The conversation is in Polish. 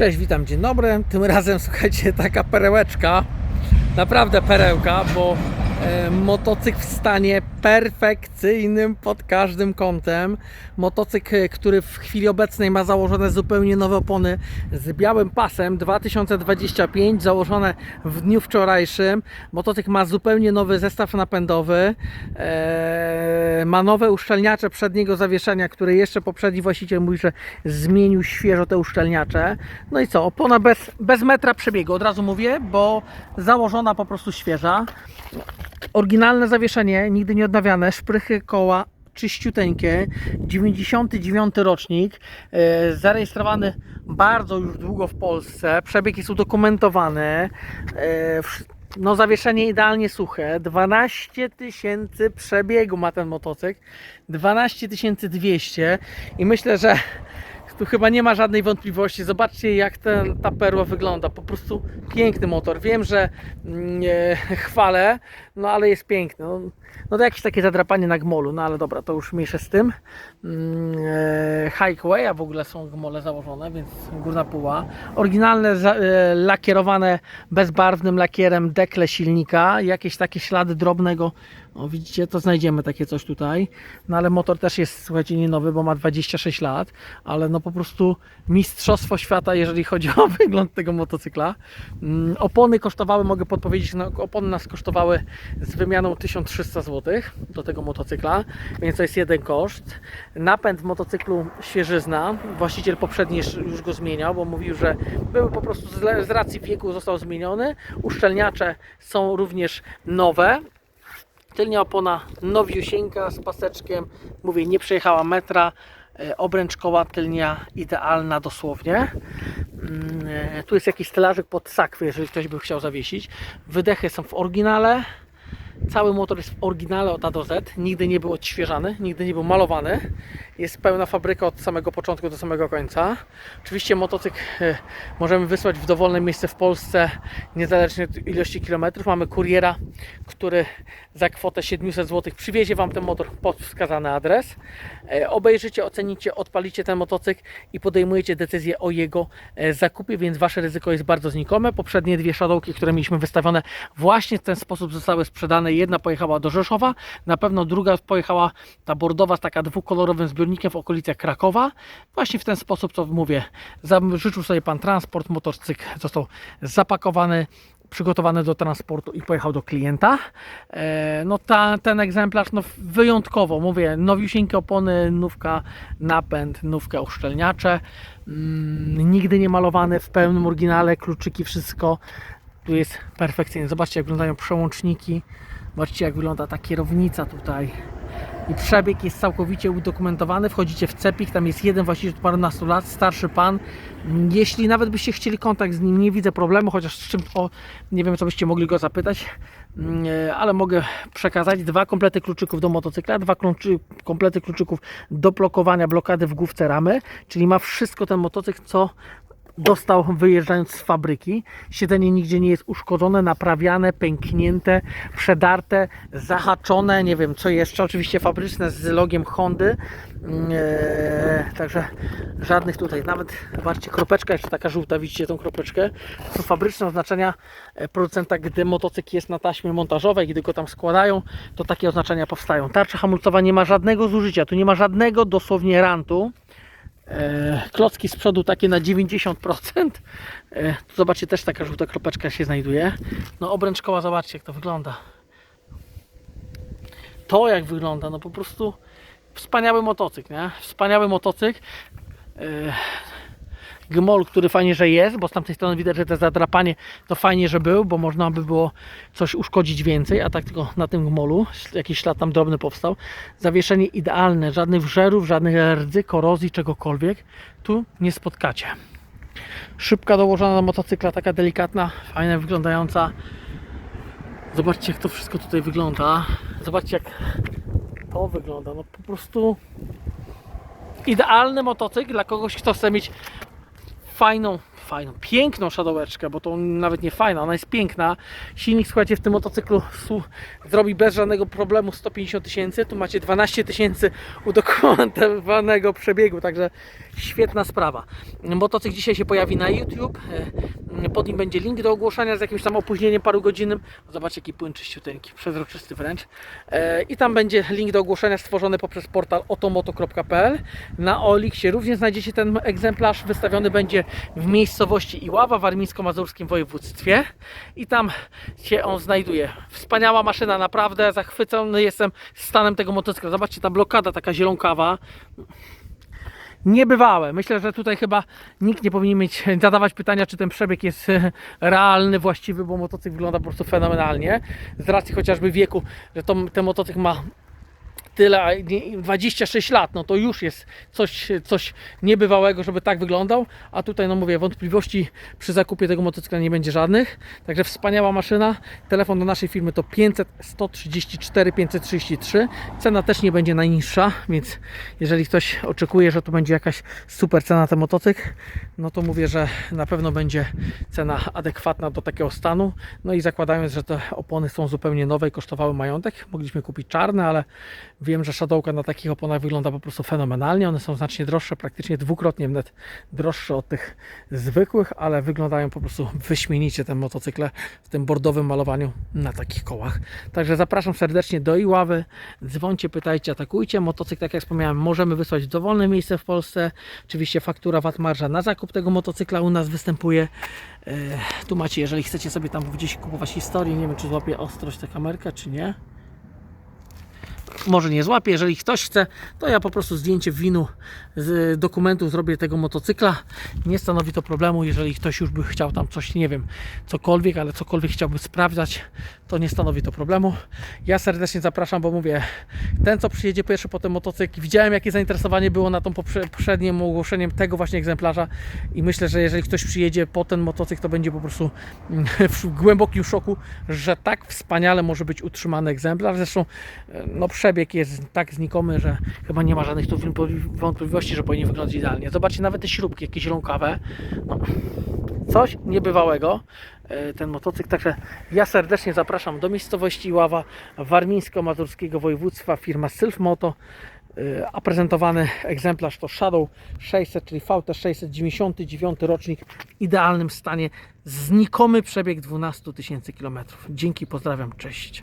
Cześć, witam, dzień dobry. Tym razem słuchajcie, taka perełeczka, naprawdę perełka, bo e, motocykl w stanie perfekcyjnym pod każdym kątem. Motocykl, który w chwili obecnej ma założone zupełnie nowe opony z białym pasem 2025, założone w dniu wczorajszym. Motocykl ma zupełnie nowy zestaw napędowy, e, ma nowe uszczelniacze przedniego zawieszenia, które jeszcze poprzedni właściciel mówi, że zmienił świeżo te uszczelniacze. No i co, opona bez, bez metra przebiegu, od razu mówię, bo założona po prostu świeża. Oryginalne zawieszenie, nigdy nie odnawiane, szprychy koła czyściuteńkie, 99 rocznik, e, zarejestrowany bardzo już długo w Polsce, przebieg jest udokumentowany, e, no zawieszenie idealnie suche, 12 tysięcy przebiegu ma ten motocykl, 12 200 i myślę, że tu chyba nie ma żadnej wątpliwości. Zobaczcie, jak ten, ta perła wygląda. Po prostu piękny motor. Wiem, że mm, nie chwalę, no ale jest piękny. No, no to jakieś takie zadrapanie na gmolu, no ale dobra, to już mniejsze z tym. Mm, e, Highway, a w ogóle są gmole założone, więc górna puła. Oryginalne, za, e, lakierowane bezbarwnym lakierem dekle silnika. Jakieś takie ślady drobnego, no widzicie, to znajdziemy takie coś tutaj. No ale motor też jest, słuchajcie, nie nowy, bo ma 26 lat, ale no po prostu mistrzostwo świata, jeżeli chodzi o wygląd tego motocykla. Mm, Opony kosztowały, mogę podpowiedzieć, no, opony nas kosztowały z wymianą 1300 zł do tego motocykla, więc to jest jeden koszt. Napęd w motocyklu świeżyzna, właściciel poprzedni już go zmieniał, bo mówił, że były po prostu z racji wieku został zmieniony. Uszczelniacze są również nowe. Tylnia opona nowiusieńka z paseczkiem, mówię, nie przejechała metra. E, Obręcz koła tylnia idealna dosłownie. Mm, e, Tu jest jakiś stelażek pod sakwy, jeżeli ktoś by chciał zawiesić. Wydechy są w oryginale. Cały motor jest w oryginale od A do Z. Nigdy nie był odświeżany, nigdy nie był malowany. Jest pełna fabryka od samego początku do samego końca. Oczywiście motocykl e, możemy wysłać w dowolne miejsce w Polsce, niezależnie od ilości kilometrów. Mamy kuriera, który za kwotę 700 zł przywiezie Wam ten motor pod wskazany adres. E, Obejrzycie, ocenicie, odpalicie ten motocykl i podejmujecie decyzję o jego e, zakupie, więc Wasze ryzyko jest bardzo znikome. Poprzednie dwie Shadowki, które mieliśmy wystawione właśnie w ten sposób zostały sprzedane. Jedna pojechała do Rzeszowa, na pewno druga pojechała, ta bordowa z taka dwukolorowym zbiornikiem w okolicach Krakowa. Właśnie w ten sposób, co mówię, życzył sobie Pan transport, motocykl został zapakowany, przygotowany do transportu i pojechał do klienta. E, No ta, ten egzemplarz no wyjątkowo, mówię, nowiusieńkie opony, nówka, napęd, nówka, uszczelniacze, mm, nigdy nie malowany w pełnym oryginale, kluczyki, wszystko. Tu jest perfekcyjnie. Zobaczcie jak wyglądają przełączniki, zobaczcie jak wygląda ta kierownica tutaj. I przebieg jest całkowicie udokumentowany. Wchodzicie w cepik, tam jest jeden właściciel od parunastu lat, starszy pan. Jeśli nawet byście chcieli kontakt z nim, nie widzę problemu, chociaż z czym, o, nie wiem co byście mogli go zapytać, Mm, ale mogę przekazać dwa komplety kluczyków do motocykla, dwa kluczy, komplety kluczyków do blokowania blokady w główce ramy, czyli ma wszystko ten motocykl, co dostał wyjeżdżając z fabryki. Siedzenie nigdzie nie jest uszkodzone, naprawiane, pęknięte, przedarte, zahaczone, nie wiem co jeszcze, oczywiście fabryczne z logiem Hondy. Eee, także żadnych tutaj, nawet zobaczcie, kropeczka jeszcze taka żółta, widzicie tą kropeczkę. Są fabryczne oznaczenia e, producenta, gdy motocykl jest na taśmie montażowej, gdy go tam składają, to takie oznaczenia powstają. Tarcza hamulcowa nie ma żadnego zużycia, tu nie ma żadnego dosłownie rantu. E, klocki z przodu takie na 90%. E, zobaczcie, też taka żółta kropeczka się znajduje. No obręcz koła, zobaczcie jak to wygląda. To jak wygląda, no po prostu wspaniały motocykl, nie? Wspaniały motocykl. Gmol, który fajnie, że jest, bo z tamtej strony widać, że to zadrapanie to fajnie, że był, bo można by było coś uszkodzić więcej, a tak tylko na tym gmolu jakiś ślad tam drobny powstał. Zawieszenie idealne, żadnych wżerów, żadnych rdzy, korozji, czegokolwiek tu nie spotkacie. Szybka dołożona na motocykla, taka delikatna, fajna, wyglądająca. Zobaczcie, jak to wszystko tutaj wygląda. Zobaczcie, jak to wygląda. No po prostu idealny motocykl dla kogoś, kto chce mieć fajną, fajną, piękną szadołeczkę, bo to nawet nie fajna, ona jest piękna. Silnik, słuchajcie, w tym motocyklu zrobi bez żadnego problemu 150 tysięcy. Tu macie 12 tysięcy udokumentowanego przebiegu, także świetna sprawa. Motocykl dzisiaj się pojawi na YouTube. E, Pod nim będzie link do ogłoszenia z jakimś tam opóźnieniem paru godzinnym. Zobaczcie, jaki płyn czyściuteńki, przezroczysty wręcz. E, I tam będzie link do ogłoszenia stworzony poprzez portal otomoto.pl. Na Oliksie również znajdziecie ten egzemplarz. Wystawiony będzie w miejscowości Iława w warmińsko-mazurskim województwie. I tam się on znajduje. Wspaniała maszyna, naprawdę. Zachwycony jestem stanem tego motocykla. Zobaczcie, ta blokada taka zielonkawa niebywałe. Myślę, że tutaj chyba nikt nie powinien mieć, zadawać pytania, czy ten przebieg jest realny, właściwy, bo motocykl wygląda po prostu fenomenalnie. Z racji chociażby wieku, że to, ten motocykl ma tyle, a nie- 26 lat, no to już jest coś, coś niebywałego, żeby tak wyglądał, a tutaj, no mówię, wątpliwości przy zakupie tego motocykla nie będzie żadnych, także wspaniała maszyna, telefon do naszej firmy to 500 134 533, cena też nie będzie najniższa, więc jeżeli ktoś oczekuje, że to będzie jakaś super cena na ten motocykl, no to mówię, że na pewno będzie cena adekwatna do takiego stanu, no i zakładając, że te opony są zupełnie nowe i kosztowały majątek, mogliśmy kupić czarne, ale Wiem, że Shadowka na takich oponach wygląda po prostu fenomenalnie. One są znacznie droższe, praktycznie dwukrotnie wnet droższe od tych zwykłych, ale wyglądają po prostu wyśmienicie te motocykle w tym bordowym malowaniu na takich kołach. Także zapraszam serdecznie do Iławy. Dzwońcie, pytajcie, atakujcie. Motocykl, tak jak wspomniałem, możemy wysłać w dowolne miejsce w Polsce. Oczywiście faktura VAT marża na zakup tego motocykla u nas występuje. E, Tu macie, jeżeli chcecie sobie tam gdzieś kupować historię, nie wiem czy złapie ostrość ta kamerka, czy nie może nie złapię. Jeżeli ktoś chce, to ja po prostu zdjęcie winu z dokumentu zrobię tego motocykla. Nie stanowi to problemu. Jeżeli ktoś już by chciał tam coś, nie wiem, cokolwiek, ale cokolwiek chciałby sprawdzać, to nie stanowi to problemu. Ja serdecznie zapraszam, bo mówię, ten co przyjedzie pierwszy po ten motocykl, widziałem jakie zainteresowanie było na tą poprze- poprzednim ogłoszeniem tego właśnie egzemplarza i myślę, że jeżeli ktoś przyjedzie po ten motocykl, to będzie po prostu mm, w głębokim szoku, że tak wspaniale może być utrzymany egzemplarz. Zresztą e, no, przebieg jest tak znikomy, że chyba nie ma żadnych tu wątpliwości, że powinien wyglądać idealnie. Zobaczcie, nawet te śrubki, jakieś zielonkawe. No, coś niebywałego e, ten motocykl. Także ja serdecznie zapraszam do miejscowości Iława Warmińsko-Mazurskiego Województwa firma Sylf Moto. E, A prezentowany egzemplarz to Shadow 600, czyli VT 699 rocznik w idealnym stanie. Znikomy przebieg 12 tysięcy kilometrów. Dzięki, pozdrawiam, cześć.